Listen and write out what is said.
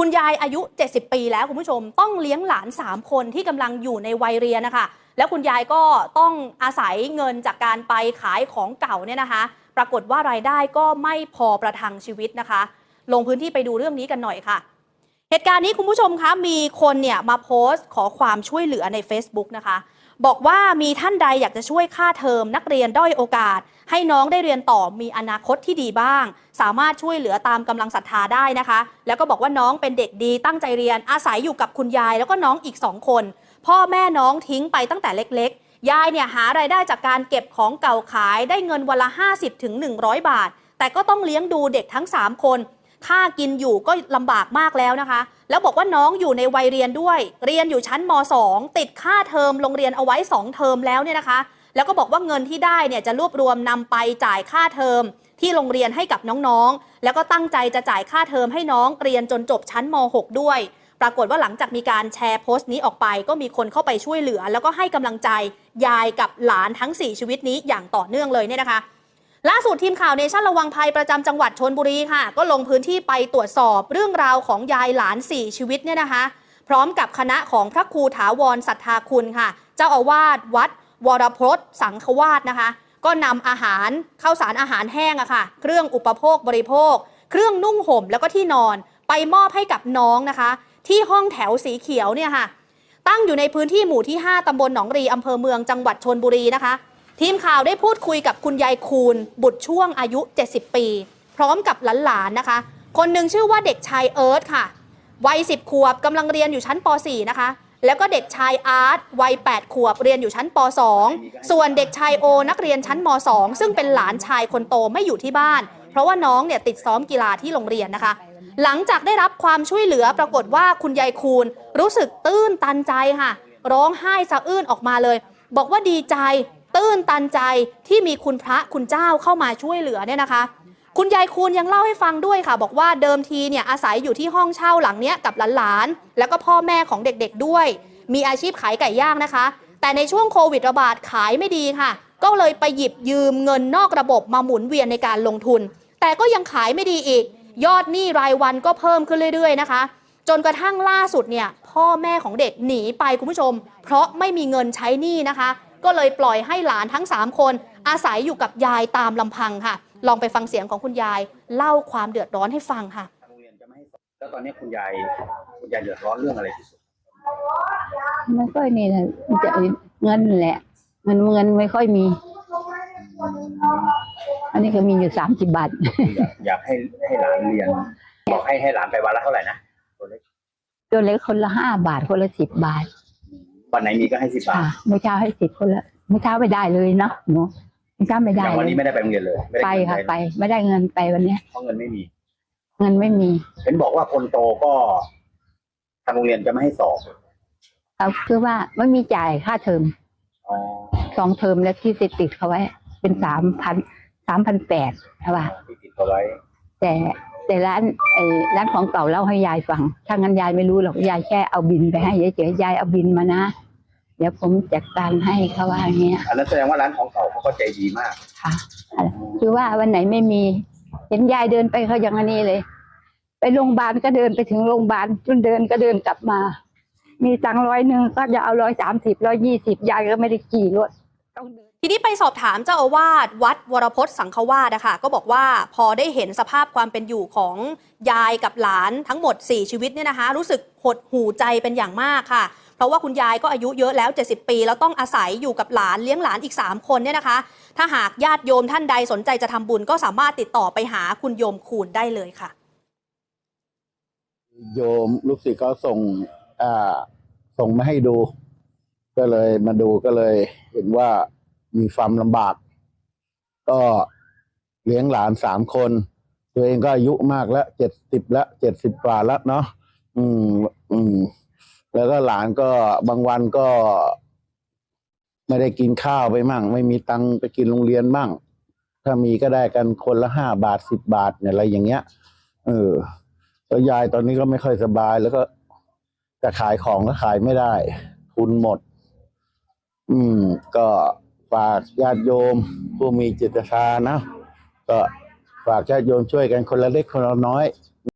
คุณยายอายุ 70 ปีแล้วคุณผู้ชม ต้องเลี้ยงหลาน 3 คนที่กำลังอยู่ในวัยเรียนนะคะ แล้วคุณยายก็ต้องอาศัยเงินจากการไปขายของเก่าเนี่ยนะคะ ปรากฏว่ารายได้ก็ไม่พอประทังชีวิตนะคะ ลงพื้นที่ไปดูเรื่องนี้กันหน่อยค่ะ เหตุการณ์นี้คุณผู้ชมคะมีคนเนี่ยมาโพสต์ขอความช่วยเหลือใน Facebook นะคะ บอกว่ามีท่านใดอยากจะช่วยค่าเทอมนักเรียนด้อยโอกาส ให้น้องได้เรียนต่อมีอนาคตที่ดีบ้าง สามารถช่วยเหลือตามกำลังศรัทธาได้นะคะ แล้วก็บอกว่าน้องเป็นเด็กดีตั้งใจเรียนอาศัยอยู่กับคุณยาย แล้วก็น้องอีกสองคน พ่อแม่น้องทิ้งไปตั้งแต่เล็ก ๆ ยายเนี่ยหารายได้จากการเก็บของเก่าขายได้เงินวันละ 50ถึง100 บาท แต่ก็ต้องเลี้ยงดูเด็กทั้ง 3 คน ค่ากินอยู่ก็ลำบากมากแล้วนะคะ แล้วบอกว่าน้องอยู่ในวัยเรียนด้วย เรียนอยู่ชั้นม .2 ติดค่าเทอมโรงเรียนเอาไว้ 2 เทอมแล้วเนี่ยนะคะ แล้วก็บอกว่าเงินที่ได้เนี่ยจะรวบรวมนำไปจ่ายค่าเทอมที่โรงเรียนให้กับน้องๆ แล้วก็ตั้งใจจะจ่ายค่าเทอมให้น้องเรียนจนจบชั้นม .6 ด้วย ปรากฏว่าหลังจากมีการแชร์โพสต์นี้ออกไป ก็มีคนเข้าไปช่วยเหลือ แล้วก็ให้กำลังใจยายกับหลานทั้ง 4 ชีวิตนี้อย่างต่อเนื่องเลยเนี่ยนะคะ ล่าสุดทีมข่าวเนชั่นระวังภัยประจำจังหวัดชนบุรีค่ะ ก็ลงพื้นที่ไปตรวจสอบเรื่องราวของยายหลาน 4 ชีวิตเนี่ยนะคะ พร้อมกับคณะของพระครูถาวรศรัทธาคุณค่ะ เจ้าอาวาสวัด วรพจน์สังฆวาสนะคะ ก็นำอาหารข้าวสารอาหารแห้งอะค่ะ เครื่องอุปโภคบริโภค เครื่องนุ่งห่มแล้วก็ที่นอน ไปมอบให้กับน้องนะคะ ที่ห้องแถวสีเขียวเนี่ยค่ะ ตั้งอยู่ในพื้นที่หมู่ที่ 5ตำบลหนองรีอำเภอเมืองจังหวัดชนบุรีนะคะ ทีมข่าวได้พูดคุยกับคุณยายคูณ บุตรช่วงอายุ 70 ปี พร้อมกับหลานๆนะคะ คนหนึ่งชื่อว่าเด็กชายเอิร์ธค่ะ วัย 10 ขวบกำลังเรียนอยู่ชั้นป .4 นะคะ แล้วก็เด็กชายอาร์ตวัย 8 ขวบเรียนอยู่ชั้นป .2 ส่วนเด็กชายโอนักเรียนชั้นม .2 ซึ่งเป็นหลานชายคนโตไม่อยู่ที่บ้าน เพราะว่าน้องเนี่ยติดซ้อมกีฬาที่โรงเรียนนะคะ หลังจากได้รับความช่วยเหลือปรากฏว่าคุณยายคูณ รู้สึกตื้นตันใจค่ะ ร้องไห้สะอื้นออกมาเลย บอกว่าดีใจ ตื้นตันใจที่มีคุณพระคุณเจ้าเข้ามาช่วยเหลือเนี่ยนะคะ คุณยายคูณยังเล่าให้ฟังด้วยค่ะ บอกว่าเดิมทีเนี่ยอาศัยอยู่ที่ห้องเช่าหลังเนี้ยกับหลานๆ แล้วก็พ่อแม่ของเด็กๆด้วย มีอาชีพขายไก่ย่างนะคะ แต่ในช่วงโควิดระบาดขายไม่ดีค่ะ ก็เลยไปหยิบยืมเงินนอกระบบมาหมุนเวียนในการลงทุน แต่ก็ยังขายไม่ดีอีก ยอดหนี้รายวันก็เพิ่มขึ้นเรื่อยๆนะคะจนกระทั่งล่าสุดเนี่ยพ่อแม่ของเด็กหนีไปคุณผู้ชม เพราะไม่มีเงินใช้หนี้นะคะ ก็เลยปล่อยให้หลานทั้ง 3 คนอาศัยอยู่กับยายตามลำพังค่ะ ลองไปฟังเสียงของคุณยายเล่าความเดือดร้อนให้ฟังค่ะทางโรงเรียนจะไม่ให้สอบแล้วตอนนี้คุณยายคุณยายเดือดร้อนเรื่องอะไรที่สุดไม่ค่อยนี่นะจะเงินแหละเงินเงินไม่ค่อยมี อันนี้ก็มีอยู่สามสิบบาทอยากอยากให้ให้หลานเรียน บอกให้ให้หลานไปวันละเท่าไหร่นะตัวเล็กตัวเล็กคนละห้าบาทคนละสิบบาท วันไหนมีก็ให้สิบบาค่ะทเมื่อเช้าให้สิบคนละเมื่อเช้าไม่ได้เลยเนาะหนูเมื่อเช้าไม่อได้ย่างวันเลนี้ยไม่ได้ไปโรงเรียนเลย ไม่ได้ไปเงินค่ะเลยไป ไม่ได้เงินไปวันเนี้ย เพราะเงินไม่มี เงินไม่มีเห็นบอกว่าคนโตก็ทางโรงเรียนจะไม่ให้สอบเอาคือว่าไม่มีจ่ายค่าเทอมอ๋อสองเทอมแล้วที่ติดติดเขาไว้ เป็นสามพันสามพันแปดใช่ป่ะที่ติดเอาไว้แต่ แต่ร้านไอ้ร้านของเก่าเล่าให้ยายฟัง ถ้างั้นยายไม่รู้หรอกยายแค่เอาบินไปให้เฉยๆยายเอาบินมานะ เดี๋ยวผมจัดการให้เขาว่าอย่างเงี้ยอันนั้นแสดงว่าร้านของเก่าเขาก็ใจดีมากค่ะ คือว่าวันไหนไม่มี เห็นยายเดินไปเขาอย่างนี้เลย ไปโรงพยาบาลก็เดินไปถึงโรงพยาบาลจนเดินก็เดินกลับมา มีตังค์ร้อยหนึ่งก็จะเอาร้อยสามสิบร้อยยี่สิบยายก็ไม่ได้ขี่รถต้องเดิน ทีนี้ไปสอบถามเจ้าอาวาสวัดวรพจน์สังฆวาสนะคะก็บอกว่าพอได้เห็นสภาพความเป็นอยู่ของยายกับหลานทั้งหมด 4 ชีวิตเนี่ยนะคะ รู้สึกหดหูใจเป็นอย่างมากค่ะ เพราะว่าคุณยายก็อายุเยอะแล้ว 70 ปี แล้วต้องอาศัยอยู่กับหลานเลี้ยงหลานอีก 3 คนเนี่ยนะคะ ถ้าหากญาติโยมท่านใดสนใจจะทำบุญก็สามารถติดต่อไปหาคุณโยมคูณได้เลยค่ะ โยมลูกศิษย์เขาส่งส่งมาให้ดู ก็เลยมาดูก็เลยเห็นว่ามีความลำบาก ก็เลี้ยงหลานสามคน ตัวเองก็อายุมากแล้วเจ็ดสิบแล้วเจ็ดสิบกว่าแล้วเนาะอืม อืม แล้วก็หลานก็บางวันก็ ไม่ได้กินข้าวไปมั่ง ไม่มีตังค์ไปกินโรงเรียนบ้างถ้ามีก็ได้กันคนละห้าบาทสิบบาทเนี่ยอะไรอย่างเงี้ย เออแล้วยายตอนนี้ก็ไม่ค่อยสบายแล้วก็จะขายของก็ขายไม่ได้ ทุนหมด อืม ก็ฝากญาติโยม ผู้มีจิตศรัทธานะ ก็ฝากญาติโยมช่วยกันคนละเล็กคนละน้อย